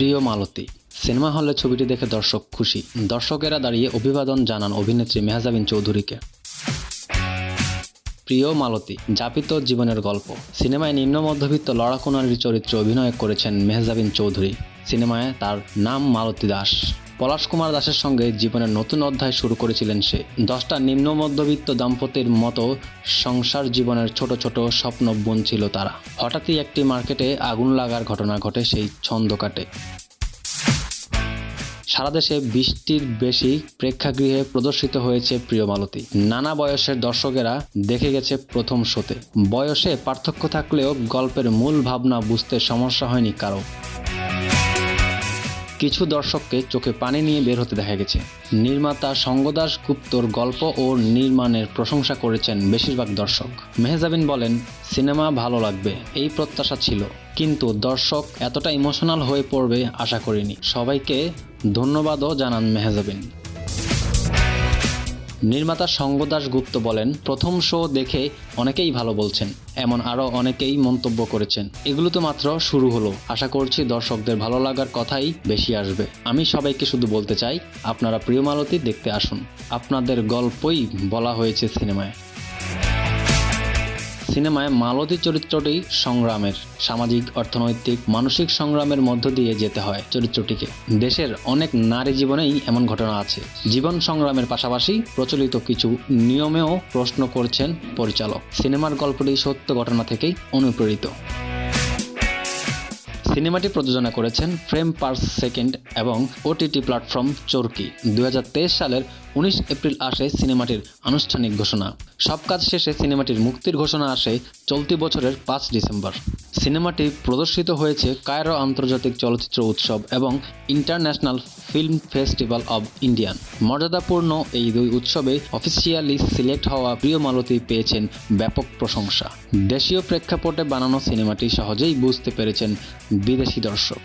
প্রিয় মালতী। সিনেমা হলে ছবিটি দেখে দর্শক খুশি। দর্শকেরা দাঁড়িয়ে অভিবাদন জানান অভিনেত্রী মেহজাবিন চৌধুরীকে। প্রিয় মালতী, যাপিত জীবনের গল্প। সিনেমায় নিম্ন মধ্যবিত্ত লড়াকু নারীর চরিত্রে অভিনয় করেছেন মেহজাবিন চৌধুরী। সিনেমায় তার নাম মালতী দাস। পলাশ কুমার দাসের সঙ্গে জীবনের নতুন অধ্যায় শুরু করেছিলেন সে। দশটা নিম্ন মধ্যবিত্ত দাম্পত্যের মতো সংসার জীবনের ছোট ছোট স্বপ্ন বুনছিল তারা। হঠাৎই একটি মার্কেটে আগুন লাগার ঘটনা ঘটে সেই ছন্দ কাটে। সারা দেশে বিশটির বেশি প্রেক্ষাগৃহে প্রদর্শিত হয়েছে প্রিয় মালতী। নানা বয়সের দর্শকেরা দেখে গেছে প্রথম শোতে। বয়সে পার্থক্য থাকলেও গল্পের মূল ভাবনা বুঝতে সমস্যা হয়নি কারও। কিছু দর্শককে চোখে পানি নিয়ে বের হতে দেখা গেছে। নির্মাতা সঙ্গদাস গুপ্তর গল্প ও নির্মাণের প্রশংসা করেছেন বেশিরভাগ দর্শক। মেহজাবিন বলেন, সিনেমা ভালো লাগবে, এই প্রত্যাশা ছিল। কিন্তু দর্শক এতটা ইমোশনাল হয়ে পড়বে আশা করিনি। সবাইকে ধন্যবাদও জানান মেহজাবিন। নির্মাতা সঙ্গদাস গুপ্ত বলেন, প্রথম শো দেখে অনেকেই ভালো বলছেন, এমন আরও অনেকেই মন্তব্য করেছেন। এগুলো তো মাত্র শুরু হলো। আশা করছি দর্শকদের ভালো লাগার কথাই বেশি আসবে। আমি সবাইকে শুধু বলতে চাই, আপনারা প্রিয় মালতী দেখতে আসুন। আপনাদের গল্পই বলা হয়েছে সিনেমায়। সিনেমায় মালতী চরিত্রটি সংগ্রামের, সামাজিক, অর্থনৈতিক, মানসিক সংগ্রামের মধ্য দিয়ে যেতে হয় চরিত্রটিকে। দেশের অনেক নারী জীবনেই এমন ঘটনা আছে। জীবন সংগ্রামের পাশাপাশি প্রচলিত কিছু নিয়মেও প্রশ্ন করছেন পরিচালক। সিনেমার গল্পটি সত্য ঘটনা থেকেই অনুপ্রেরিত। সিনেমাটি প্রযোজনা করেছেন ফ্রেম পার সেকেন্ড এবং ওটিটি প্ল্যাটফর্ম চরকি। দুই হাজার তেইশ সালের উনিশ এপ্রিল আসে সিনেমাটির আনুষ্ঠানিক ঘোষণা। সব কাজ শেষে সিনেমাটির মুক্তির ঘোষণা আসে চলতি বছরের পাঁচ ডিসেম্বর। সিনেমাটি প্রদর্শিত হয়েছে কায়রো আন্তর্জাতিক চলচ্চিত্র উৎসব এবং international film festival of Indian মর্যাদাপূর্ণ এই দুই উৎসবে অফিসিয়ালি সিলেক্ট হওয়া প্রিয় মালতী পেয়েছেন ব্যাপক প্রশংসা। দেশীয় প্রেক্ষাপটে বানানো সিনেমাটি সহজেই বুঝতে পেরেছেন বিদেশি দর্শক।